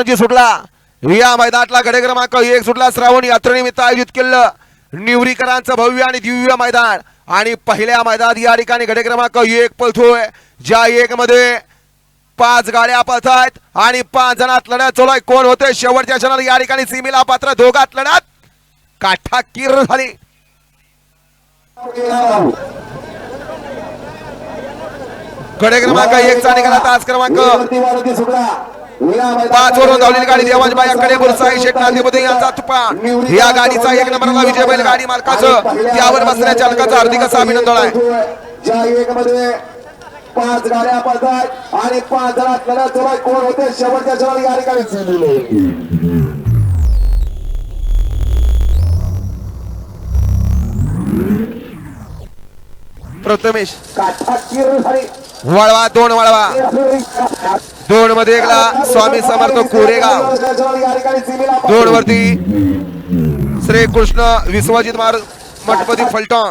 रणजी सुटला. या मैदानातला गडे क्रमांक एक सुटला. श्रावण यात्रेनिमित्त आयोजित केलं. निवरीकरांचं भव्य आणि दिव्य मैदान. आणि पहिल्या मैदानात या ठिकाणी गडे क्रमांक एक पळतोय. ज्या एक मध्ये पाच गाड्या पळतायत. आणि पाच जणात लढत चोलाय कोण होते? शेवटच्या क्षणाला या ठिकाणी सीमेला पात्र दोघात लढत काठा किर झाली. गडे क्रमांक एक चा निघाला तास क्रमांक पाच वरून धावलेली गाडी देवाजबाई आकडे बुरसाई शेठ नांदेमध्ये यांचा तुफान या गाडीचा एक नंबरला विजय बैल गाडी मालकाचं. त्यावर बसल्या चालकाचं हार्दिक असं अभिनंदन आहे. पाच गाड्या पडतात आणि पाच जणात लढत. कोण होते? शेवटच्या. प्रथमेश. झाली वळवा दोन वळवा. दोन मध्ये एकला स्वामी समर्थ कोरेगाव. दोन वरती श्री कृष्ण विश्वजित महाराज मठपती फलटण.